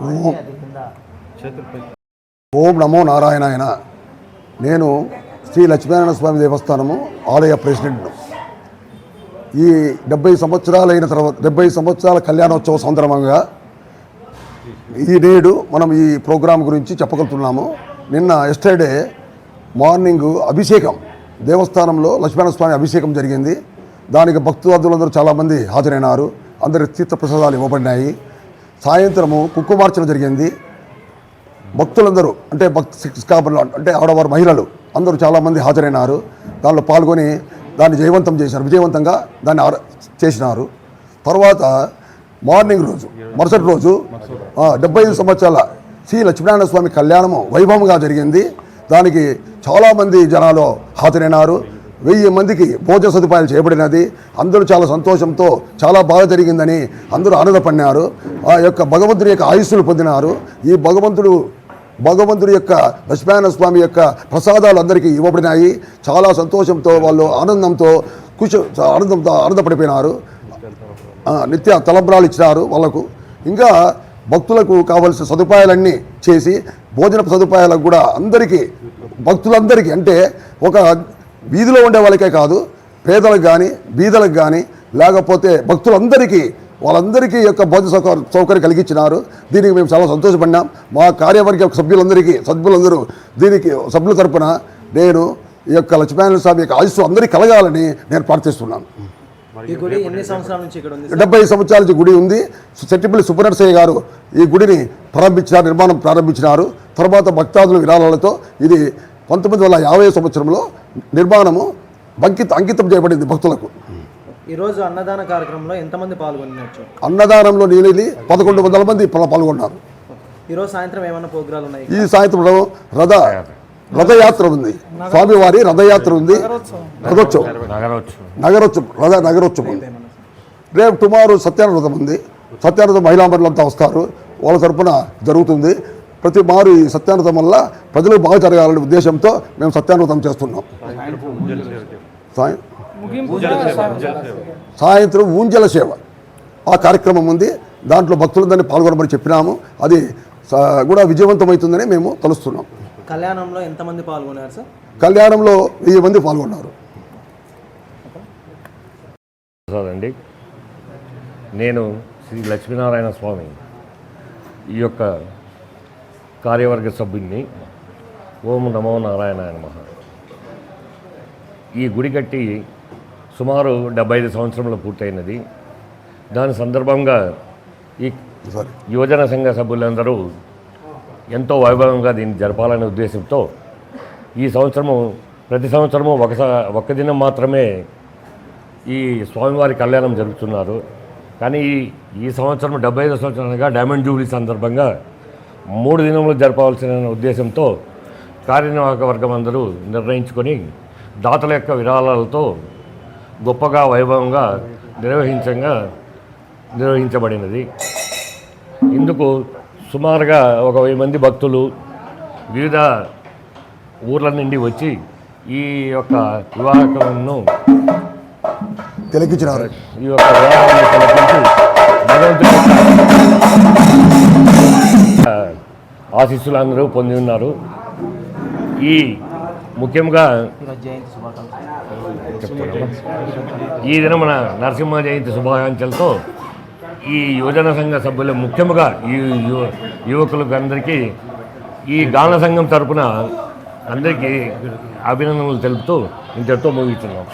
ఓం నమో నారాయణాయన నేను శ్రీ లక్ష్మీనారాయణ స్వామి దేవస్థానము ఆలయ ప్రెసిడెంట్ను. ఈ డెబ్బై సంవత్సరాలైన తర్వాత డెబ్బై సంవత్సరాల కళ్యాణోత్సవ సందర్భంగా ఈ నేడు మనం ఈ ప్రోగ్రాం గురించి చెప్పగలుగుతున్నాము. నిన్న ఎస్టర్డే మార్నింగ్ అభిషేకం దేవస్థానంలో లక్ష్మీనారాయణ స్వామి అభిషేకం జరిగింది. దానికి భక్తులందరూ చాలామంది హాజరైనారు. అందరి తీర్థ ప్రసాదాలు ఇవ్వబడినాయి. సాయంత్రము కుక్కుమార్చన జరిగింది. భక్తులందరూ అంటే భక్తి కాపులు అంటే ఆడవారు మహిళలు అందరూ చాలామంది హాజరైనారు. దానిలో పాల్గొని దాన్ని జయవంతం చేశారు. విజయవంతంగా దాన్ని చేసినారు. తర్వాత మార్నింగ్ రోజు మరుసటి రోజు డెబ్బై ఐదు సంవత్సరాల శ్రీ లక్ష్మీనారాయణ స్వామి కళ్యాణము వైభవంగా జరిగింది. దానికి చాలామంది జనాలు హాజరైనారు. వెయ్యి మందికి భోజన సదుపాయాలు చేయబడినది అందరూ చాలా సంతోషంతో చాలా బాగా జరిగిందని అందరూ ఆనందపడినారు. ఆ యొక్క భగవంతుని యొక్క ఆయుస్సులు పొందినారు. ఈ భగవంతుడు భగవంతుడి యొక్క లక్ష్మీనారాయణ స్వామి యొక్క ప్రసాదాలు అందరికీ ఇవ్వబడినాయి. చాలా సంతోషంతో వాళ్ళు ఆనందంతో కుష ఆనందంతో ఆనందపడిపోయినారు. నిత్య తలంబ్రాలు ఇచ్చినారు వాళ్ళకు. ఇంకా భక్తులకు కావలసిన సదుపాయాలన్నీ చేసి భోజన సదుపాయాలకు కూడా అందరికీ భక్తులందరికీ అంటే ఒక వీధిలో ఉండే వాళ్ళకే కాదు పేదలకు కానీ బీదలకు కానీ లేకపోతే భక్తులందరికీ వాళ్ళందరికీ యొక్క భోజన సౌకర్యం సౌకర్యం కలిగించినారు దీనికి మేము చాలా సంతోషపడినాం. మా కార్యవర్గ సభ్యులందరికీ సభ్యులందరూ దీనికి సభ్యుల తరపున నేను ఈ యొక్క లక్ష్మీనారాయణ స్వామి యొక్క ఆయుస్సు అందరికీ కలగాలని నేను ప్రార్థిస్తున్నాను. డెబ్బై సంవత్సరాల నుంచి గుడి ఉంది. చెట్టిపల్లి సుబ్బనరసయ్య గారు ఈ గుడిని ప్రారంభించినారు నిర్మాణం ప్రారంభించినారు. తర్వాత భక్తాదుల విరాళాలతో ఇది పంతొమ్మిది వందల యాభై సంవత్సరంలో నిర్మాణము అంకిత అంకితం చేయబడింది భక్తులకు. ఈ రోజు అన్నదాన కార్యక్రమంలో ఎంతమంది పాల్గొనవచ్చు అన్నదానంలో నీళ్ళు పదకొండు వందల మంది పా- పాల్గొన్నారు. ఈ రోజు సాయంత్రం ఏమైనా ప్రోగ్రాలు ఉన్నాయి? ఈ సాయంత్రం రథ రథయాత్ర ఉంది. స్వామివారి రథయాత్ర ఉంది. రథోత్సవం నగరోత్సవం. రథ నగరోత్సవం. ఉంది రేపు టుమారో సత్యాన వ్రతం ఉంది. సత్యాన వ్రతం మహిళా మండలంతా వస్తారు. వాళ్ళ తరపున జరుగుతుంది. ప్రతి మారు ఈ సత్యానృతం వల్ల ప్రజలకు బాగా జరగాలనే ఉద్దేశంతో మేము సత్యానృతం చేస్తున్నాం. సాయం- సాయంత్రం ఊంజల సేవ. ఆ కార్యక్రమం ఉంది. దాంట్లో భక్తులందరినీ పాల్గొనమని చెప్పినాము. అది కూడా విజయవంతమవుతుందని మేము తలుస్తున్నాం. కళ్యాణంలో ఎంతమంది పాల్గొన్నారు సార్? కళ్యాణంలో వెయ్యి మంది పాల్గొన్నారు. అండి నేను శ్రీ లక్ష్మీనారాయణ స్వామి ఈ యొక్క కార్యవర్గ సభ్యుడిని ఓం నమో నారాయణాయ నమః. ఈ గుడి కట్టి సుమారు డెబ్బై ఐదు సంవత్సరంలో పూర్తయినది. దాని సందర్భంగా ఈ యువజన సంఘ సభ్యులందరూ ఎంతో వైభవంగా దీన్ని జరపాలనే ఉద్దేశంతో ఈ సంవత్సరము ప్రతి సంవత్సరము ఒక ఒక్క దినం మాత్రమే ఈ స్వామివారి కళ్యాణం జరుపుతున్నారు. కానీ ఈ- ఈ సంవత్సరం డెబ్బై ఐదు సంవత్సరాలుగా డైమండ్ జూబ్లీ సందర్భంగా మూడు దినములు జరపవలసిన ఉద్దేశంతో కార్యనిర్వాహక వర్గం అందరూ నిర్ణయించుకొని దాతల యొక్క విరాళాలతో గొప్పగా వైభవంగా నిర్వహించంగా నిర్వహించబడినది. ఇందుకు సుమారుగా ఒక వెయ్యి మంది భక్తులు వివిధ ఊర్ల నుండి వచ్చి ఈ యొక్క వివాహకమును తిలకించినారు. ఈ యొక్క వివాహాన్ని తిలకించి భగవంతుని యొక్క ఆశీస్సులు అందరూ పొంది ఉన్నారు. ఈ ముఖ్యంగా ఈ దిన మన నరసింహ జయంతి శుభాకాంక్షలతో ఈ యువజన సంఘ సభ్యులు ముఖ్యంగా ఈ యువ యువకులకు అందరికీ ఈ గాన సంఘం తరపున అందరికీ అభినందనలు తెలుపుతూ ఇంతటితో ముగిస్తున్నాం.